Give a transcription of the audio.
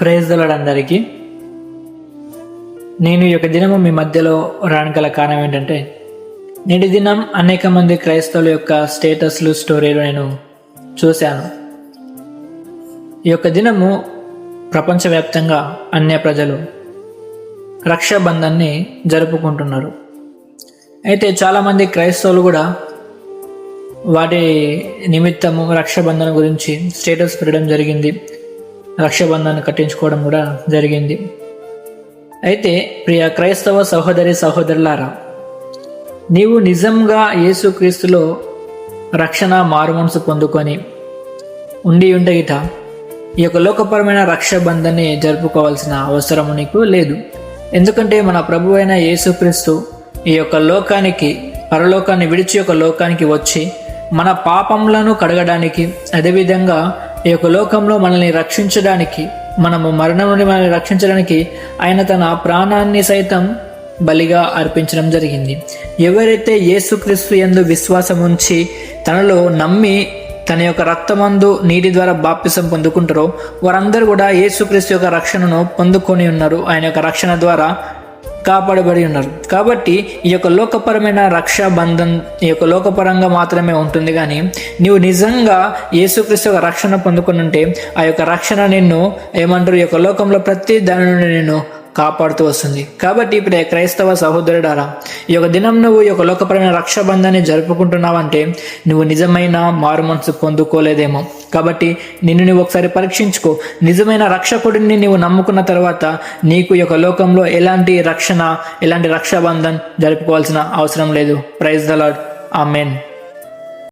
Praise అందరికీ. నేను ఈ యొక్క దినము మీ మధ్యలో రానగల కారణం ఏంటంటే నేటి దినం అనేక మంది క్రైస్తవుల యొక్క స్టేటస్లు స్టోరీలు నేను చూశాను. ఈ యొక్క దినము ప్రపంచవ్యాప్తంగా అన్య ప్రజలు రక్షాబంధాన్ని జరుపుకుంటున్నారు. అయితే చాలామంది క్రైస్తవులు కూడా వాటి నిమిత్తము రక్షాబంధన గురించి స్టేటస్ పెట్టడం జరిగింది. రక్షాబంధాన్ని కట్టించుకోవడం కూడా జరిగింది. అయితే ప్రియ క్రైస్తవ సహోదరి సహోదరులారా నీవు నిజంగా యేసుక్రీస్తులో రక్షణ మారుమనసు పొందుకొని ఉండి ఉంటే గిట ఈ యొక్క లోకపరమైన రక్షాబంధాన్ని జరుపుకోవాల్సిన అవసరం నీకు లేదు. ఎందుకంటే మన ప్రభు అయిన యేసుక్రీస్తు ఈ యొక్క లోకానికి పరలోకాన్ని విడిచి యొక్క లోకానికి వచ్చి మన పాపములను కడగడానికి అదేవిధంగా ఈ యొక్క లోకంలో మనల్ని రక్షించడానికి మనము మరణం నుండి మనల్ని రక్షించడానికి ఆయన తన ప్రాణాన్ని సైతం బలిగా అర్పించడం జరిగింది. ఎవరైతే యేసుక్రీస్తు యందు విశ్వాసం ఉంచి తనలో నమ్మి తన యొక్క రక్తమందు నీటి ద్వారా బాప్తిసం పొందుకుంటారో వారందరూ కూడా యేసుక్రీస్తు యొక్క రక్షణను పొందుకొని ఉన్నారు. ఆయన యొక్క రక్షణ ద్వారా కాపాడబడి ఉన్నారు. కాబట్టి ఈ యొక్క లోకపరమైన రక్షాబంధం ఈ యొక్క లోకపరంగా మాత్రమే ఉంటుంది కానీ నీవు నిజంగా యేసుక్రీస్తు యొక్క రక్షణ పొందుకుని ఉంటే ఆ యొక్క రక్షణ నిన్ను ఏమంటారు? ఈ యొక్క లోకంలో ప్రతి దాని నుండి నిన్ను కాపాడుతూ వస్తుంది. కాబట్టి ఇప్పుడు క్రైస్తవ సహోదరుడారా ఈ యొక్క దినం నువ్వు ఈ యొక్క లోకపరమైన రక్షాబంధాన్ని జరుపుకుంటున్నావంటే నువ్వు నిజమైన మారు మనసు పొందుకోలేదేమో. కాబట్టి నిన్ను నువ్వు ఒకసారి పరీక్షించుకో. నిజమైన రక్షకుడిని నీవు నమ్ముకున్న తర్వాత నీకు ఈ యొక్క లోకంలో ఎలాంటి రక్షణ ఎలాంటి రక్షాబంధన్ జరుపుకోవాల్సిన అవసరం లేదు. Praise the lord amen